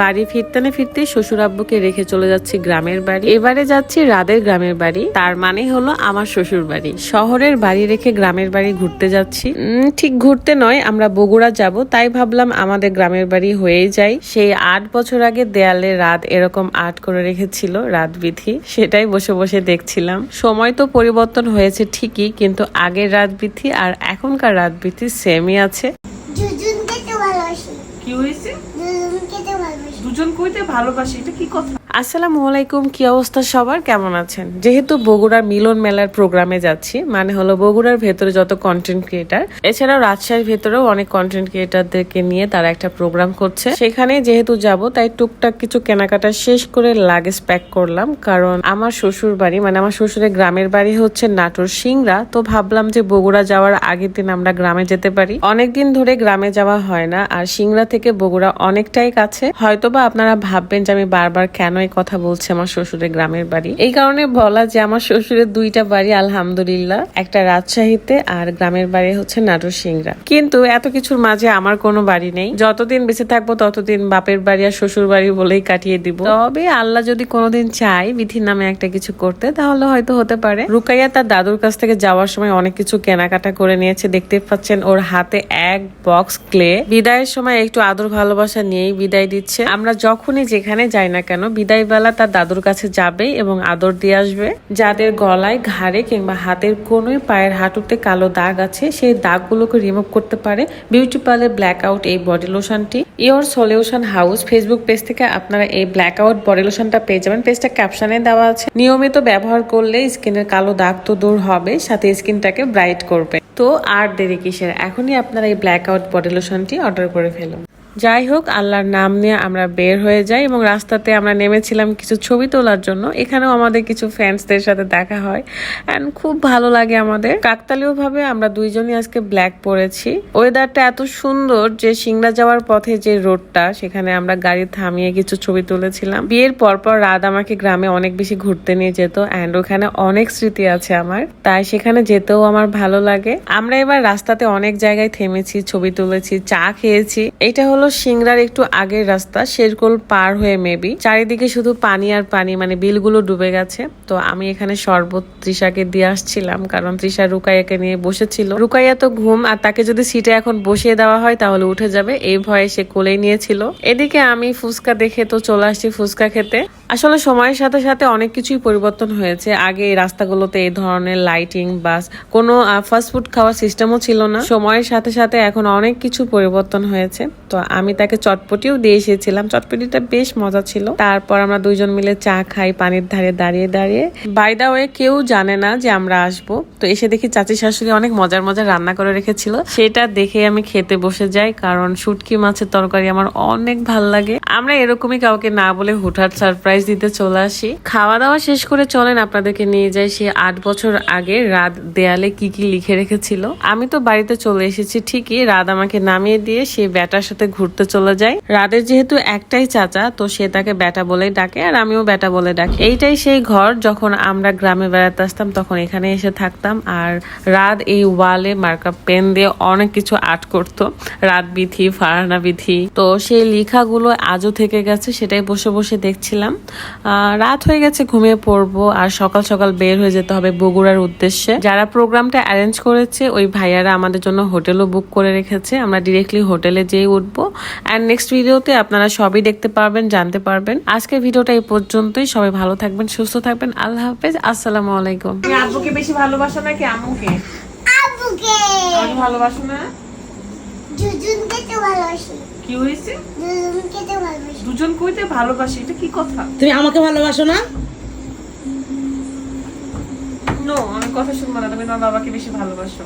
বাড়ি ফিরতে না ফিরতেই শ্বশুর আব্বুকে রেখে চলে যাচ্ছি গ্রামের বাড়ি। এবারে যাচ্ছি রাদের গ্রামের বাড়ি। তার মানে হলো আমার শ্বশুর বাড়ি। শহরের বাড়ি রেখে গ্রামের বাড়ি ঘুরতে যাচ্ছি। ঠিক ঘুরতে নয় আমরা বগুড়া যাব তাই ভাবলাম আমাদের গ্রামের বাড়ি হয়েই যাই। সেই আট বছর আগে দেয়ালে রাত এরকম আর্ট করে রেখেছিল রাত বিধি। সেটাই বসে বসে দেখছিলাম। সময় তো পরিবর্তন হয়েছে ঠিকই কিন্তু আগের রাত বিধি আর এখনকার রাত বিথি সেমই আছে। কি হয়েছে? দুজন কইতে ভালোবাসি, এটা কি কথা? আসসালামু আলাইকুম, কি অবস্থা সবার? কেমন আছেন? যেহেতু বগুড়ার মিলন মেলার প্রোগ্রামে যাচ্ছি মানে হলো বগুড়ার ভেতরে যত কন্টেন্ট ক্রিয়েটার এছাড়াও রাজশাহীর ভেতরেও অনেক কন্টেন্ট ক্রিয়েটারদেরকে নিয়ে তারা একটা প্রোগ্রাম করছে। সেখানে যেহেতু যাব, তাই টুকটাক কিছু কেনাকাটা শেষ করে লাগেজ প্যাক করলাম, কারণ আমার শ্বশুর বাড়ি মানে আমার শ্বশুরের গ্রামের বাড়ি হচ্ছে নাটোর সিংড়া, তো ভাবলাম যে বগুড়া যাওয়ার আগের দিন আমরা গ্রামে যেতে পারি। অনেকদিন ধরে গ্রামে যাওয়া হয় না, আর সিংড়া থেকে বগুড়া অনেকটাই কাছে হয়তোবা আপনারা ভাববেন যে আমি বারবার কেন এই কথা বলছি আমার শ্বশুরের গ্রামের বাড়ি? এই কারণে বলা যে আমার শ্বশুরের দুইটা বাড়ি, আলহামদুলিল্লাহ, একটা রাজশাহীতে আর গ্রামের বাড়ি হচ্ছে নাটোর সিংরা কিন্তু এত কিছুর মাঝে আমার কোনো বাড়ি নেই। যতদিন বেঁচে থাকব, ততদিন বাপের বাড়ি আর শ্বশুর বাড়ি বলেই কাটিয়ে দিব। তবে আল্লাহ যদি কোনোদিন চাই বিধির নামে একটা কিছু করতে, তাহলে হয়তো হতে পারে। রুকাইয়া তার দাদুর কাছ থেকে যাওয়ার সময় অনেক কিছু কেনাকাটা করে নিয়েছে। দেখতে পাচ্ছেন ওর হাতে এক বক্স ক্লে বিদায়ের সময় একটু আদর ভালোবাসা নিয়েই বিদায় দিচ্ছে। আমরা যখনই যেখানে যাই না কেন বিদায় বেলা তার দাদুর কাছে যাবে এবং আদর দিয়ে আসবে। যাদের গলায় ঘাড়ে কিংবা হাতের কোনোই পায়ের হাঁটুতে কালো দাগ আছে, সেই দাগগুলোকে রিমুভ করতে পারে বিউটি পার্লার ব্ল্যাক আউট এই body লোশনটি your solution house Facebook page থেকে আপনারা এই ব্ল্যাক আউট বডি লোশনটা পেয়ে যাবেন। পেজটা ক্যাপশনে দেওয়া আছে। নিয়মিত ব্যবহার করলে স্কিনের কালো দাগ তো দূর হবে, সাথে স্কিনটাকে ব্রাইট করবে। তো আর দেরি কিসের? এখনই আপনারা এই ব্ল্যাক আউট বডি লোশনটি অর্ডার করে ফেলুন। যাই হোক, আল্লাহর নাম নিয়ে আমরা বের হয়ে যাই এবং রাস্তাতে আমরা নেমেছিলাম কিছু ছবি তোলার জন্য। এখানেও আমাদের কিছু ফ্রেন্ডসদের সাথে দেখা হয়। অ্যান্ড খুব ভালো লাগে আমাদের। কাকতালীয় ভাবে আমরা দুইজনই আজকে ব্ল্যাক পরেছি। ওয়েদারটা এত সুন্দর যে সিংড়া যাওয়ার পথে যে রোডটা সেখানে আমরা গাড়ি থামিয়ে কিছু ছবি তুলেছিলাম। বিয়ের পরপর রাত আমাকে গ্রামে অনেক বেশি ঘুরতে নিয়ে যেত অ্যান্ড ওখানে অনেক স্মৃতি আছে আমার। তাই সেখানে যেতেও আমার ভালো লাগে। আমরা এবার রাস্তাতে অনেক জায়গায় থেমেছি, ছবি তুলেছি, চা খেয়েছি। এটা হলো সিংড়ার একটু আগের রাস্তা শেরকোল পার হয়ে মেবি চারিদিকে শুধু পানি আর পানি মানে বিলগুলো ডুবে গেছে। তো আমি এখানে শরবত তৃষাকে দিয়ে আসছিলাম, কারণ তৃষা রুকাইয়াকে নিয়ে বসেছিল। রুকাইয়া তো ঘুম, আর তাকে যদি সিটে এখন বসিয়ে দেওয়া হয়, তাহলে উঠে যাবে। এই ভয়ে সে কোলেই নিয়েছিল। এদিকে আমি ফুচকা দেখে তো চলে আসছি ফুচকা খেতে। আসলে সময়ের সাথে সাথে অনেক কিছুই পরিবর্তন হয়েছে। আগে এই রাস্তাগুলোতে এই ধরনের লাইটিং বাস কোনো ফাস্ট ফুড খাওয়ার সিস্টেমও ছিল না। সময়ের সাথে সাথে এখন অনেক কিছু পরিবর্তন হয়েছে। তো আমি তাকে চটপটিও দিয়ে এসেছিলাম। চটপটিটা বেশ মজা ছিল। তারপর আমরা দুইজন মিলে চা খাই, পানির ধারে দাঁড়িয়ে দাঁড়িয়ে। বাই দা ওয়ে কেউ জানে না যে আমরা আসব। তো এসে দেখি চাচি শাশুড়ি অনেক মজার মজার রান্না করে রেখেছিল। সেটা দেখে আমি খেতে বসে যাই কারণ শুটকি মাছের তরকারি আমার অনেক ভালো লাগে। আমরা এরকমই কাউকে না বলে হুটহাট সারপ্রাইজ দিতে চলে আসি। খাওয়া দাওয়া শেষ করে চলেন আপনাদেরকে নিয়ে যাই সে আট বছর আগে রাত দেয়ালে কি কি লিখে রেখেছিল। আমি তো বাড়িতে চলে এসেছি ঠিকই। রাত আমাকে নামিয়ে দিয়ে সে ব্যাটার সাথে ঘুরতে চলে যায়। রাদের যেহেতু একটাই চাচা, তো সে তাকে ব্যাটা বলেই ডাকে আর আমিও বেটা বলে ডাকি। এইটাই সেই ঘর, যখন আমরা গ্রামে বেড়াতে আসতাম, তখন এখানে এসে থাকতাম আর রাত এই ওয়ালে মার্কআপ পেন দিয়ে অনেক কিছু আর্ট করতো। রাত বিথি ফারানা বিথি তো সেই লেখাগুলো আজও থেকে গেছে, সেটাই বসে বসে দেখছিলাম। রাত হয়ে গেছে, ঘুমিয়ে পড়ব আর সকাল সকাল বের হয়ে যেতে হবে বগুড়ার উদ্দেশ্যে। যারা প্রোগ্রামটা অ্যারেঞ্জ করেছে, ওই ভাইয়ারা আমাদের জন্য হোটেলও বুক করে রেখেছে। আমরা ডিরেক্টলি হোটেলে যেয়ে উঠবো। অ্যান্ড নেক্সট ভিডিওতে আপনারা সবই দেখতে পারবেন জানতে পারবেন। আজকের ভিডিওটা এই পর্যন্তই। সবাই ভালো থাকবেন সুস্থ থাকবেন। আল্লাহ হাফেজ। আসসালামু আলাইকুম। তুমি আব্বুকে বেশি ভালোবাসো নাকি আম্মুকে? আব্বুকে। আমি ভালোবাসো না? দুজনকে তো ভালোবাসি। কি হয়েছে? দুজনকে তো ভালোবাসি। দুজন কইতে ভালোবাসি এটা কি কথা? তুমি আমাকে ভালোবাসো না? নো আমি কথা শুনব না। তুমি তোমার বাবাকে বেশি ভালোবাসো।